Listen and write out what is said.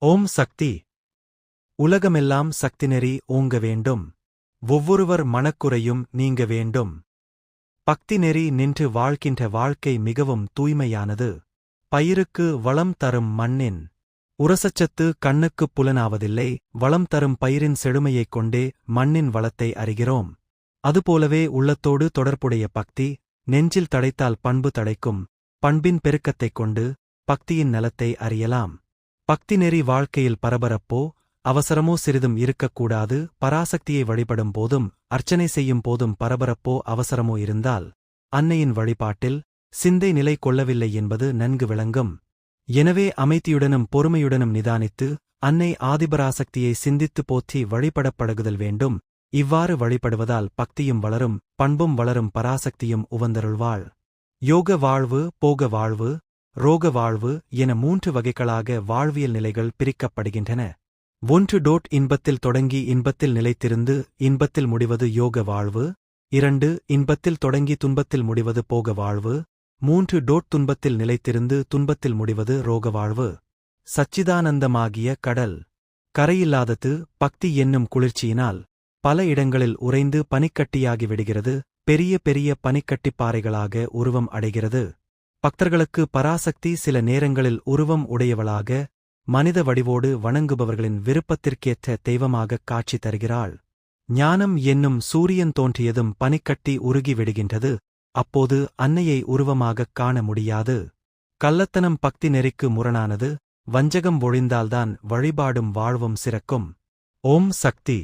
ஓம் சக்தி. உலகமெல்லாம் சக்திநெறி ஓங்க வேண்டும். ஒவ்வொருவர் மனக்குறையும் நீங்க வேண்டும். பக்தி நெறி நின்று வாழ்கின்ற வாழ்க்கை மிகவும் தூய்மையானது. பயிருக்கு வளம் தரும் மண்ணின் உரசச்சத்து கண்ணுக்குப் புலனாவதில்லை. வளம் தரும் பயிரின் செழுமையைக் கொண்டே மண்ணின் வளத்தை அறிகிறோம். அதுபோலவே உள்ளத்தோடு தொடர்புடைய பக்தி நெஞ்சில் தடைத்தால் பண்பு தடைக்கும். பண்பின் பெருக்கத்தைக் கொண்டு பக்தியின் நலத்தை அறியலாம். பக்தி நெறி வாழ்க்கையில் பரபரப்போ அவசரமோ சிறிதும் இருக்கக்கூடாது பராசக்தியை வழிபடும் போதும் அர்ச்சனை செய்யும் போதும் பரபரப்போ அவசரமோ இருந்தால் அன்னையின் வழிபாட்டில் சிந்தை நிலை கொள்ளவில்லை என்பது நன்கு விளங்கும். எனவே அமைதியுடனும் பொறுமையுடனும் நிதானித்து அன்னை ஆதிபராசக்தியை சிந்தித்து போற்றி வழிபடப்படுகுதல் வேண்டும். இவ்வாறு வழிபடுவதால் பக்தியும் வளரும் பண்பும் வளரும் பராசக்தியும் உவந்தருள்வாள். யோக வாழ்வு போக வாழ்வு ரோக வாழ்வு என மூன்று வகைகளாக வாழ்வியல் நிலைகள் பிரிக்கப்படுகின்றன. ஒன்று டோட் இன்பத்தில் தொடங்கி இன்பத்தில் நிலைத்திருந்து இன்பத்தில் முடிவது யோக வாழ்வு இரண்டு இன்பத்தில் தொடங்கி துன்பத்தில் முடிவது போக வாழ்வு மூன்று டோட் துன்பத்தில் நிலைத்திருந்து துன்பத்தில் முடிவது ரோக வாழ்வு சச்சிதானந்தமாகிய கடல். கரையில்லாதது பக்தி என்னும் குளிர்ச்சியினால் பல இடங்களில் உறைந்து பனிக்கட்டியாகி விடுகிறது. பெரிய பெரிய பனிக்கட்டிப் பாறைகளாக உருவம் அடைகிறது. பக்தர்களுக்கு பராசக்தி சில நேரங்களில் உருவம் உடையவளாக மனித வடிவோடு வணங்குபவர்களின் விருப்பத்திற்கேற்ற தெய்வமாகக் காட்சி தருகிறாள். ஞானம் என்னும் சூரியன் தோன்றியதும் பனிக்கட்டி உருகி விடுகின்றது அப்போது அன்னையை உருவமாகக் காண முடியாது. கள்ளத்தனம் பக்தி நெறிக்கு முரணானது வஞ்சகம் ஒழிந்தால்தான் வழிபாடும் வாழ்வும் சிறக்கும். ஓம் சக்தி!